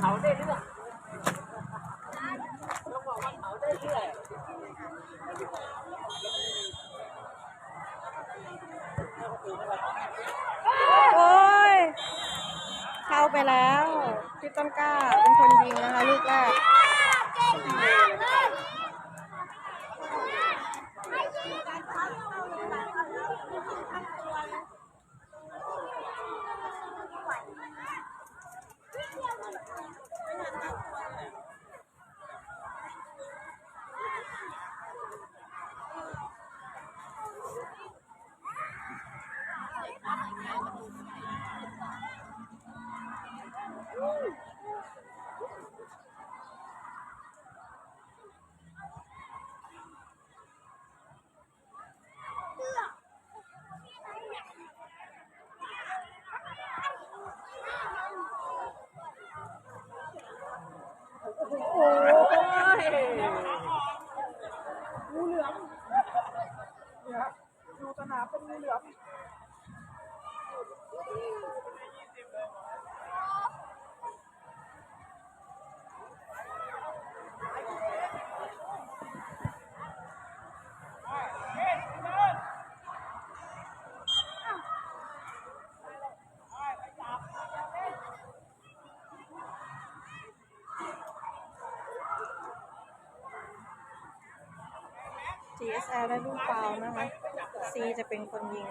เขาได้เรื่องต้องบอกว่าเขาได้เรื่องโอ้ย เข้าไปแล้ว พี่ต้นกล้าเป็นคนยิงนะคะ ลูกแรก งูเหลือมเนี่ยครับดูสนามเป็นงูเหลือม GSL ได้ลูกฟาวล์นะคะ C จะเป็นคนยิง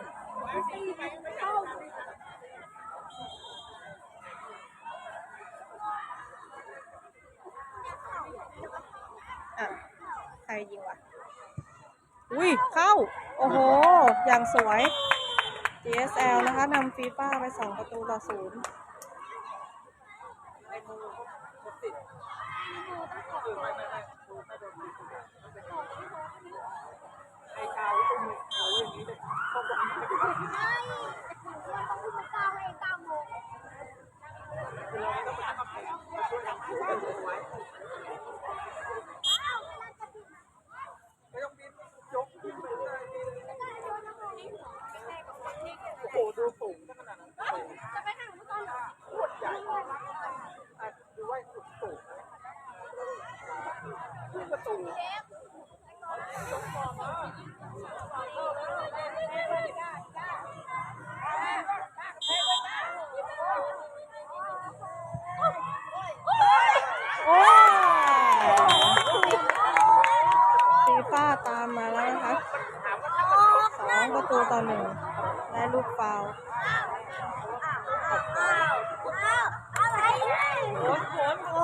อะ ใครยิงวะ อุ้ย เข้า โอ้โห อย่างสวย GSL นะคะนำฟีฟ่าไปสองประตูต่อศูนย์ ไอ้ชาวตรงนี้เขาอย่างนี้เลยเขาบอกให้ไปดูไม่ต้องบินยกขึ้นไปเลยโอ้โหดูสูงขนาดนั้นโคตรใหญ่อะดูไว้สุดสูงขึ้นประตู โอ้ฟีฟ่าตามมาแล้วนะคะ สองประตูต่อหนึ่งได้ลูกฟาวล์โหนโหนโอ้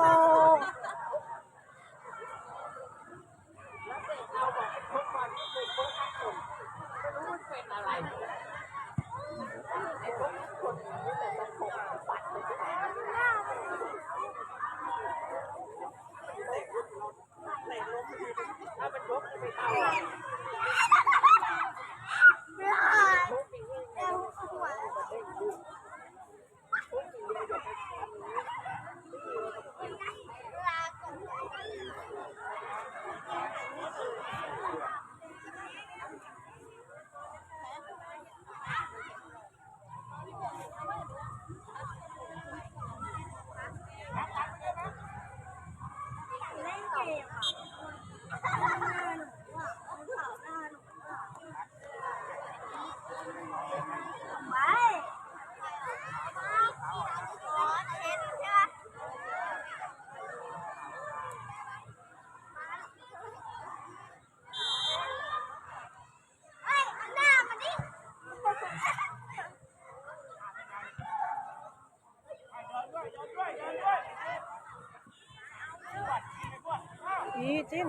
จิ้ม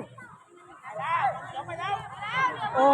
โอ้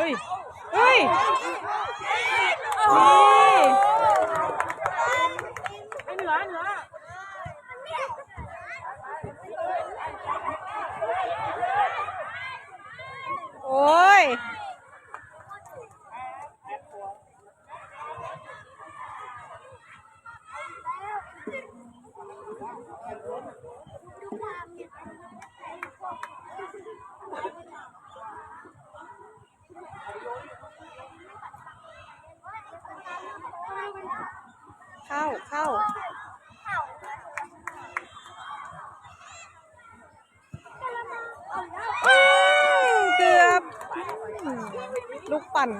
เฮ้ย เฮ้ย นี่ ไอ้เหนือเหนือ โอ้ย เข้า เข้า อืมเกือบอืม ลูกปั่น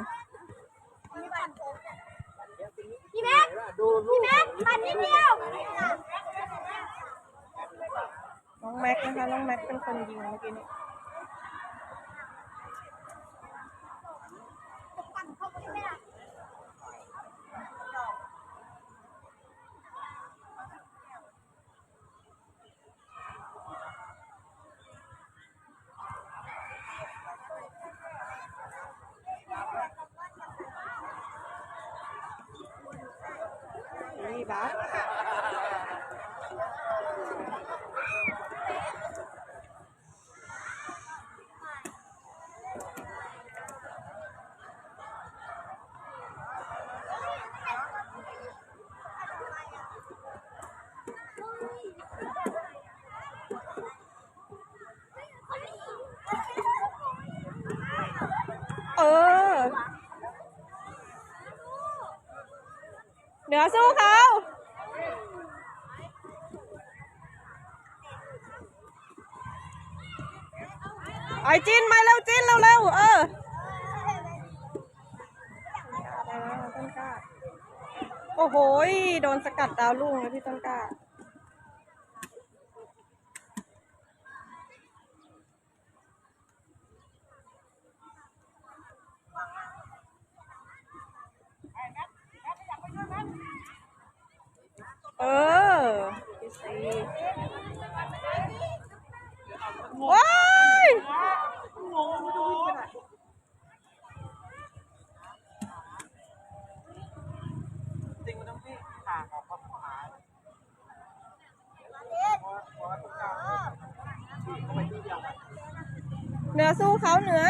พี่แม็กพี่แม็กปันนิดเดียวน้องแม็กนะคะ น้องแม็กเป็นคนยิงเมื่อกี้นี้ นี่บัสเออ เหนือสู้เขา ไอ้จินมาเร็วจินเร็วเร็วๆเออได้แล้วต้นกล้า โอ้โหย โดนสกัดดาวรุ่งเลยพี่ต้นกล้าเออว้าย เหนือสู้เขาเหนือ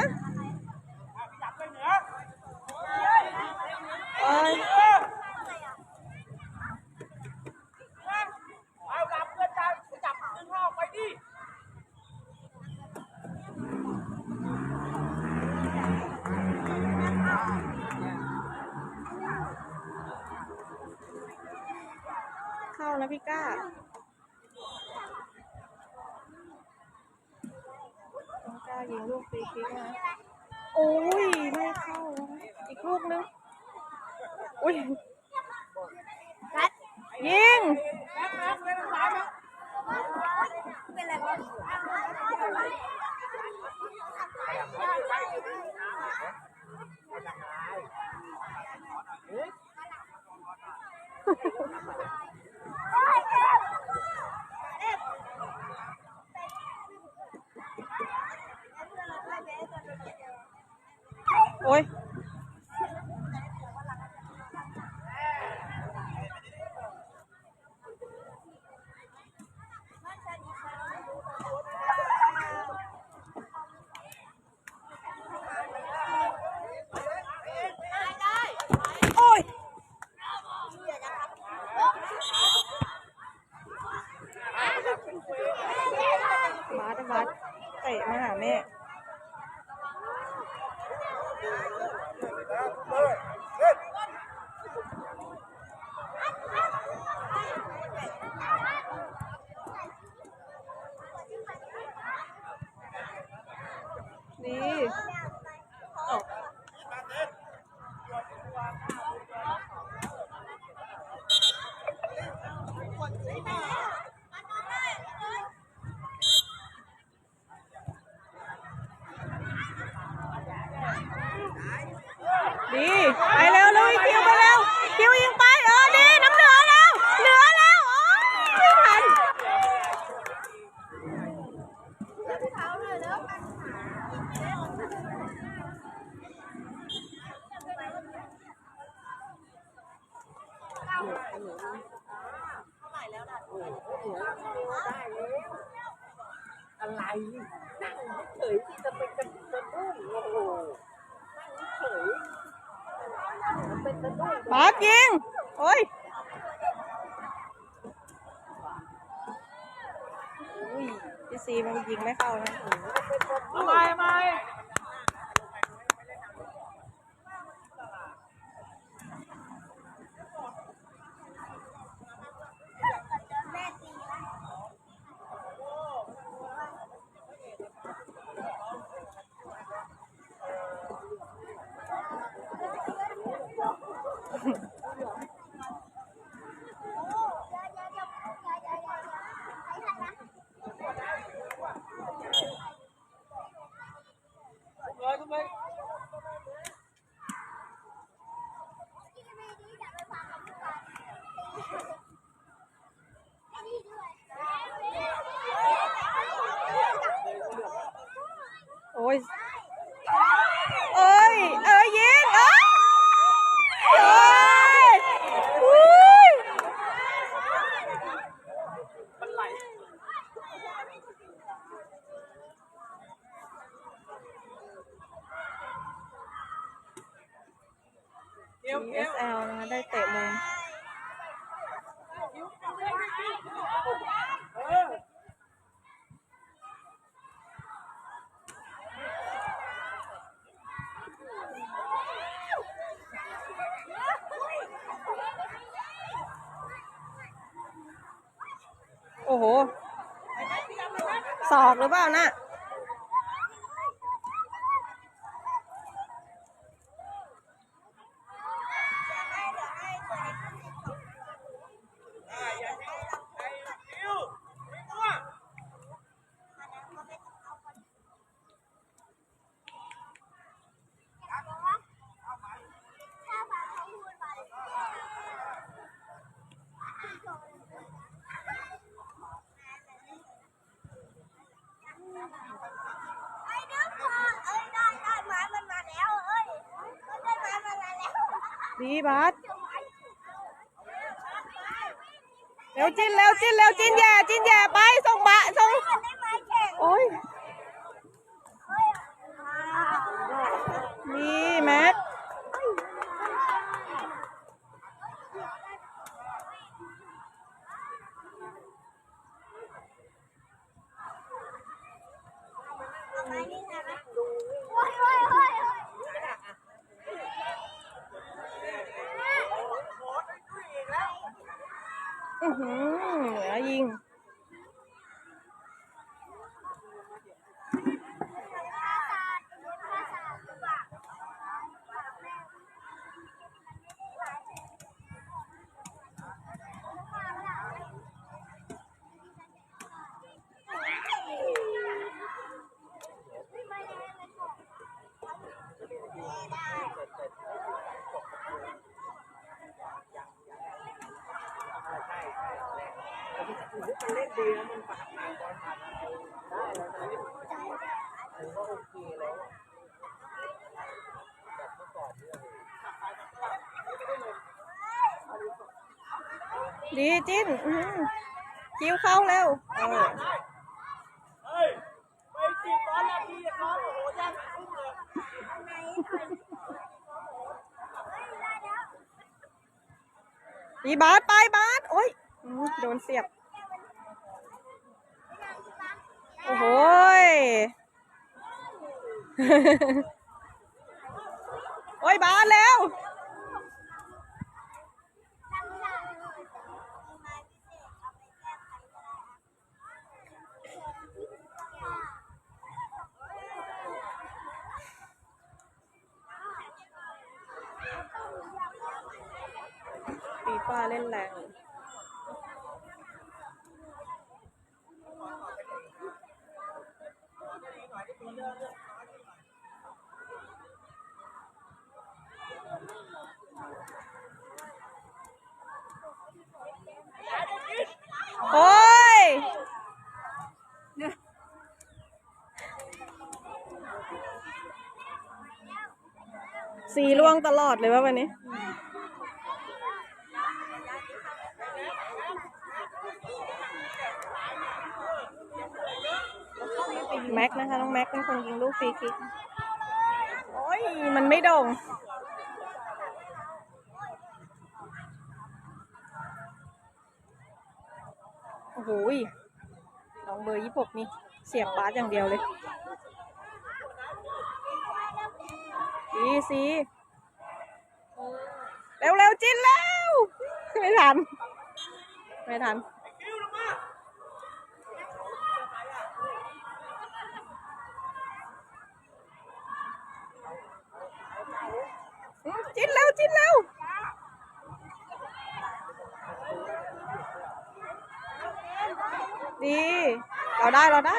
รัดเตะมาหาแม่นี่ ดี ไปแล้วลุยคิว 我不好拿。 จิ้นเร็วจิ้นเร็วจิ้นแย่จิ้นแย่ไปส่งบะส่งโอ้ยนี่แม่ อือหือเหนือยิง ดีแล้วมันผ่านผ่านบอลผ่านอะไรได้แล้วนะถือว่าโอเคแล้วอะแบบเมื่อก่อนเนี่ยดีจิ้นอื้อหือคิวเข้าเร็วเออเฮ้ยไปจีบร้อนนาทีร้อนโอ้โหย่างคุ้มเลยดีบาสไปบาสโอ้ยอื้อโดนเสียบ โอ้โหโอ้ยบาสแล้วฟีฟ่าเล่นแรง โอ้ยสีล่วงตลอดเลยว่าวันนี้ แม็ก น้องแม็กเป็นคนยิงลูกฟรีคิก โอ้ย มันไม่โด่งโอ้โหน้องเบอร์ยี่หกนี่ เสียบบาสอย่างเดียวเลยสีสีเร็วเร็วจิ้นแล้ว ไม่ทัน ไม่ทัน อืมจิ้นแล้วจิ้นแล้ว ดี เราได้เราได้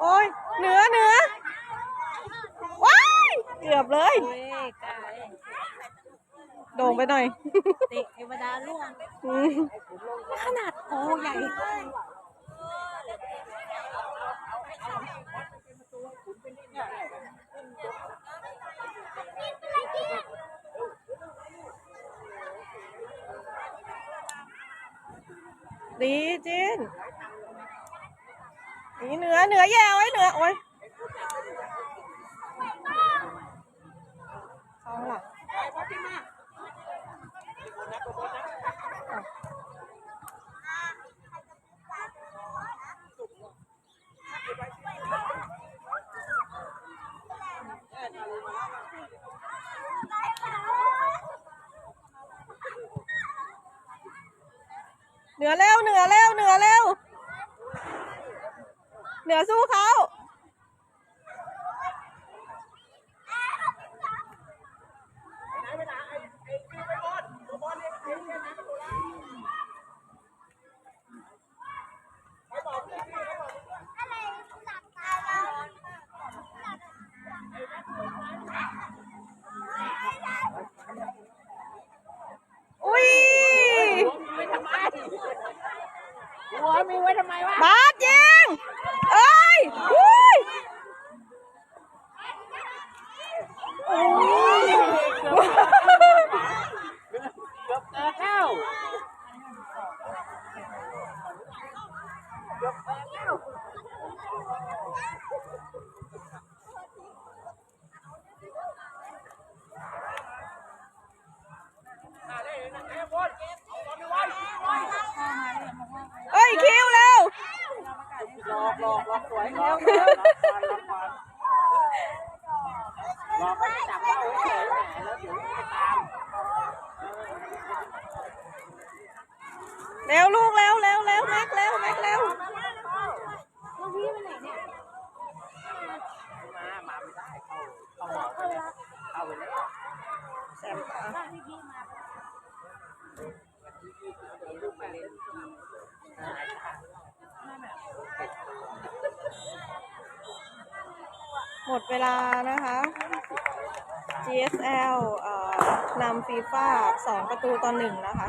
โอ้ยเหนือเหนือว้ายเกือบเลย เฮ้ยกาย โด่งไป หน่อย เตะเทวดาล่วงอืมขนาดโอ้ใหญ่ดีจินนี่เหนือเหนือแย่ไว้เหนือโอ้ยเข้าข้างหลัง เหนือเร็วเหนือเร็วเหนือเร็วเหนือสู้เขา หมดเวลานะคะ GSL นำฟีฟ่า2 ประตูต่อหนึ่งนะคะ